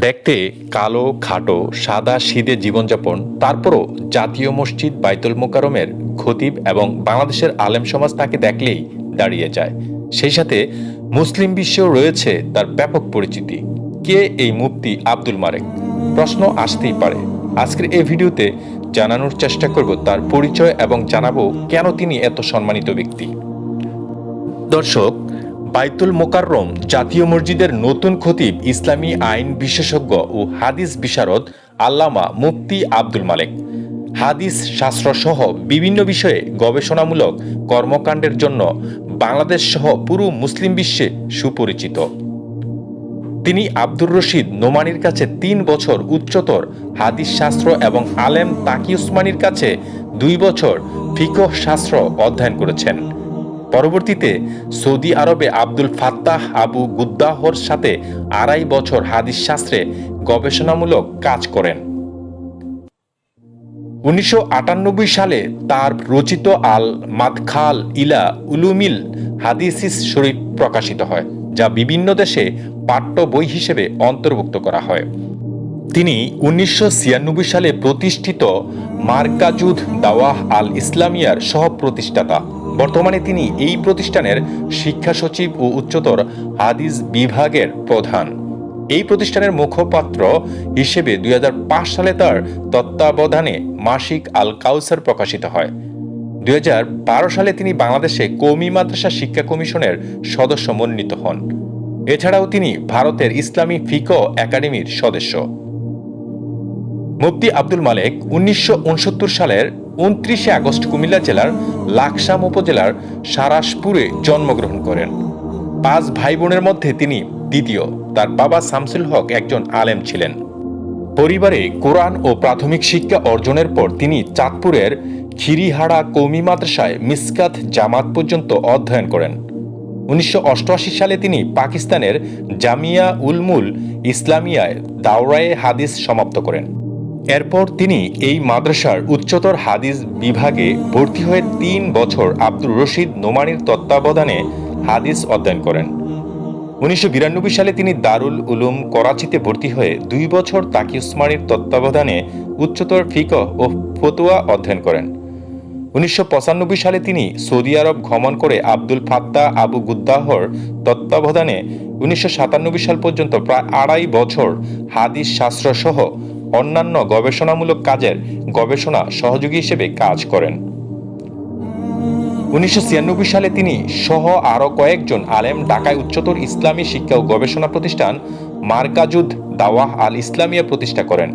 দেখতে কালো, খাটো, সাদা সিদে জীবনযাপন। তারপরও জাতীয় মসজিদ বাইতুল মোকারমের খতিব এবং বাংলাদেশের আলেম সমাজ তাকে দেখলেই দাঁড়িয়ে যায়। সেই সাথে মুসলিম বিশ্বেও রয়েছে তার ব্যাপক পরিচিতি। কে এই মুফতি আব্দুল মারেক? প্রশ্ন আসতেই পারে। আজকের এই ভিডিওতে জানানোর চেষ্টা করব তার পরিচয় এবং জানাব কেন তিনি এত সম্মানিত ব্যক্তি। দর্শক বাইতুল মোকাররম জাতীয় মসজিদের নতুন খতিব ইসলামী আইন বিশেষজ্ঞ ও হাদিস বিশারদ আল্লামা মুফতি আব্দুল মালেক। হাদিস শাস্ত্র সহ বিভিন্ন বিষয়ে গবেষণামূলক কর্মকাণ্ডের জন্য বাংলাদেশ সহ পুরো মুসলিম বিশ্বে সুপরিচিত। তিনি আব্দুর রশিদ নোমানির কাছে তিন বছর উচ্চতর হাদিস শাস্ত্র এবং আলেম তাকি উসমানির কাছে দুই বছর ফিকহ শাস্ত্র অধ্যয়ন করেছেন। পরবর্তীতে সৌদি আরবে আব্দুল ফাত্তাহ আবু গুদ্দাহর সাথে আড়াই বছর হাদিস শাস্ত্রে গবেষণামূলক কাজ করেন। উনিশশো আটানব্বই সালে তার রচিত আল মাদখাল ইলা উলুমিল হাদিসিস শরীফ প্রকাশিত হয়, যা বিভিন্ন দেশে পাঠ্য বই হিসেবে অন্তর্ভুক্ত করা হয়। তিনি উনিশশো ছিয়ানব্বই সালে প্রতিষ্ঠিত মার্কাজুদ দাওয়াহ আল ইসলামিয়ার সহ প্রতিষ্ঠাতা বর্তমানে তিনি এই প্রতিষ্ঠানের শিক্ষা সচিব ও উচ্চতর হাদিস বিভাগের প্রধান। এই প্রতিষ্ঠানের মুখপাত্র হিসেবে দুই সালে তার তত্ত্বাবধানে মাসিক আল কাউসার প্রকাশিত হয়। দুই হাজার বারো সালে তিনি বাংলাদেশে কৌমি মাদ্রাসা শিক্ষা কমিশনের সদস্য মনোনীত হন। এছাড়াও তিনি ভারতের ইসলামী ফিকো একাডেমির সদস্য। মুফতি আব্দুল মালেক উনিশশো উনসত্তর সালের উনত্রিশে আগস্ট কুমিল্লা জেলার লাকসাম উপজেলার সারাসপুরে জন্মগ্রহণ করেন। পাঁচ ভাই বোনের মধ্যে তিনি দ্বিতীয়। তার বাবা শামসুল হক একজন আলেম ছিলেন। পরিবারে কোরআন ও প্রাথমিক শিক্ষা অর্জনের পর তিনি চাঁদপুরের খিরিহাড়া কৌমি মাদ্রাসায় মিসকাত জামাত পর্যন্ত অধ্যয়ন করেন। উনিশশো অষ্টআশি সালে তিনি পাকিস্তানের জামিয়া উলমুল ইসলামিয়ায় দাওরায়ে হাদিস সমাপ্ত করেন। এরপর তিনি এই মাদ্রাসার উচ্চতর হাদিস বিভাগে ভর্তি হয়ে তিন বছর আব্দুর রশিদ নোমানির তত্ত্বাবধানে হাদিস অধ্যয়ন করেন। উনিশশো বিরানব্বই সালে তিনি দারুল উলুম করাচিতে ভর্তি হয়ে দুই বছর তাকি উসমানির তত্ত্বাবধানে উচ্চতর ফিকহ ও ফতুয়া অধ্যয়ন করেন। উনিশশো পঁচানব্বই সালে তিনি সৌদি আরব ভ্রমণ করে আব্দুল ফাত্তা আবু গুদ্দাহর তত্ত্বাবধানে উনিশশো সাতানব্বই সাল পর্যন্ত প্রায় আড়াই বছর হাদিস শাস্ত্র সহ অন্যান্য গবেষণামূলক কাজের গবেষণা সহযোগী হিসেবে কাজ করেন। উনিশশো ছিয়ানব্বই সালে তিনি সহ আরও কয়েকজন আলেম ঢাকায় উচ্চতর ইসলামী শিক্ষা ও গবেষণা প্রতিষ্ঠান মার্কাজুদ দাওয়াহ আল ইসলামিয়া প্রতিষ্ঠা করেন।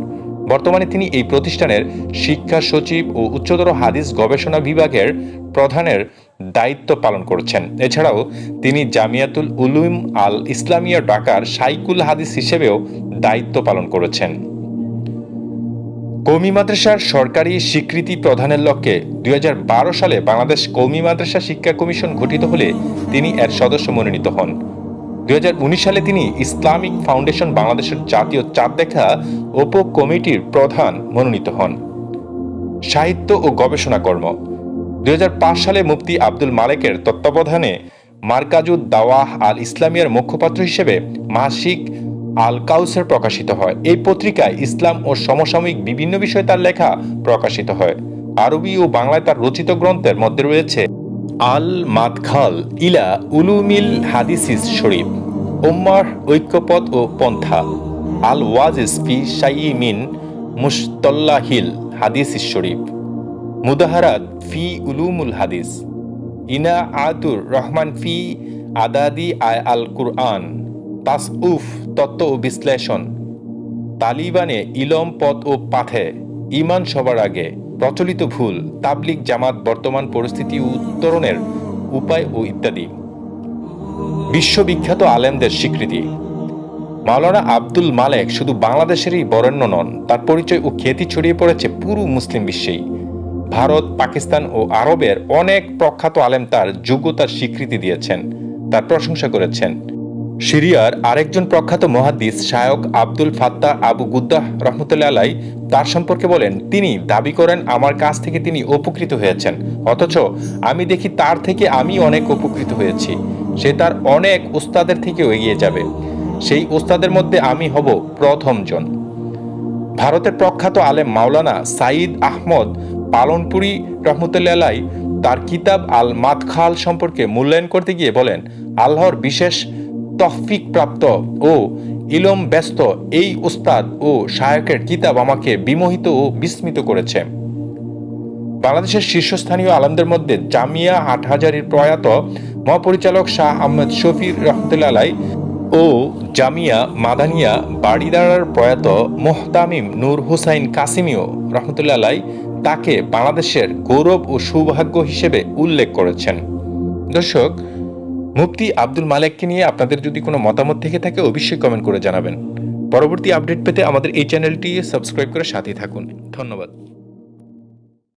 বর্তমানে তিনি এই প্রতিষ্ঠানের শিক্ষা সচিব ও উচ্চতর হাদিস গবেষণা বিভাগের প্রধানের দায়িত্ব পালন করছেন। এছাড়াও তিনি জামিয়াতুল উলুম আল ইসলামিয়া ঢাকার সাইকুল হাদিস হিসেবেও দায়িত্ব পালন করেছেন। কৌমি মাদ্রাসার সরকারি স্বীকৃতি প্রদানের লক্ষ্যে দুই হাজার বারো সালে বাংলাদেশ কৌমি মাদ্রাসা শিক্ষা কমিশন গঠিত হলে তিনি এর সদস্য মনোনীত হন। দুই হাজার উনিশ সালে তিনি ইসলামিক ফাউন্ডেশন বাংলাদেশের জাতীয় চাঁদ দেখা উপ কমিটির প্রধান মনোনীত হন। সাহিত্য ও গবেষণা কর্ম। দুই হাজার পাঁচ সালে মুফতি আব্দুল মালেকের তত্ত্বাবধানে মার্কাজুদ দাওয়াহ আল ইসলামিয়ার মুখপাত্র হিসেবে মাসিক আল কাউসার প্রকাশিত হয়। এই পত্রিকায় ইসলাম ও সমসাময়িক বিভিন্ন বিষয়ে তার লেখা প্রকাশিত হয়। আরবি ও বাংলায় তার রচিত গ্রন্থের মধ্যে রয়েছে আল মাদখাল ইলা উলুমিল হাদিসিস শরীফ উম্মার ঐক্যপথ ও পন্থা আল ওয়াজিস ফি শাইমিন মুস্তল্লাহিল হাদিসিস শরীফ, মুদাহারাত ফি উলুমুল হাদিস ইনা আতুর রহমান ফি আদাদি আয় আল কুরআন তাসউফ তত্ত্ব ও বিশ্লেষণ। তালিবানে ইলম, পথ ও পাথে ইমান সবার আগে। প্রচলিত ভুল তাবলিক জামাত, বর্তমান পরিস্থিতি, উত্তরণের উপায় ও ইত্যাদি। বিশ্ববিখ্যাত আলেমদের স্বীকৃতি। মাওলানা আব্দুল মালেক শুধু বাংলাদেশেরই বরেণ্য নন, তার পরিচয় ও খ্যাতি ছড়িয়ে পড়েছে পুরো মুসলিম বিশ্বেই। ভারত, পাকিস্তান ও আরবের অনেক প্রখ্যাত আলেম তার যোগ্যতার স্বীকৃতি দিয়েছেন, তার প্রশংসা করেছেন। সিরিয়ার আরেকজন প্রখ্যাত মহাদিস শায়ক আব্দুল ফাত্তা আবু গুদ্দাহ রহমতুল্লাহ আলাই তার সম্পর্কে বলেন, তিনি দাবি করেন আমার কাছ থেকে তিনি উপকৃত হয়েছেন, অথচ আমি দেখি তার থেকে আমি অনেক উপকৃত হয়েছি। সে তার অনেক উস্তাদের থেকেও এগিয়ে যাবে। সেই ওস্তাদের মধ্যে আমি হব প্রথমজন ভারতের প্রখ্যাত আলেম মাওলানা সাঈদ আহমদ পালনপুরি রহমতুল্লাহ আলাই তার কিতাব আল মাতখাল সম্পর্কে মূল্যায়ন করতে গিয়ে বলেন, আল্লাহর বিশেষ তফিক প্রাপ্ত ও ইলম ব্যস্ত এই উস্তাদ ও শায়কের কিতাব আমাকে বিমোহিত ও বিস্মিত করেছে। বাংলাদেশের শীর্ষস্থানীয় আলমদের মধ্যে জামিয়া হাটহাজারির প্রয়াত মহাপরিচালক শাহ আহমেদ শফির রহমতুল্লাহ ও জামিয়া মাদানিয়া বাড়িদারার প্রয়াত মোহতামিম নূর হুসাইন কাসিমিও রহমতুল্লাহ তাকে বাংলাদেশের গৌরব ও সৌভাগ্য হিসেবে উল্লেখ করেছেন। দর্শক মুফতি আব্দুল মালেককে নিয়ে আপনাদের যদি কোনো মতামত থেকে থাকে, অবশ্যই কমেন্ট করে জানাবেন। পরবর্তী আপডেট পেতে আমাদের এই চ্যানেলটি সাবস্ক্রাইব করে সাথে থাকুন। ধন্যবাদ।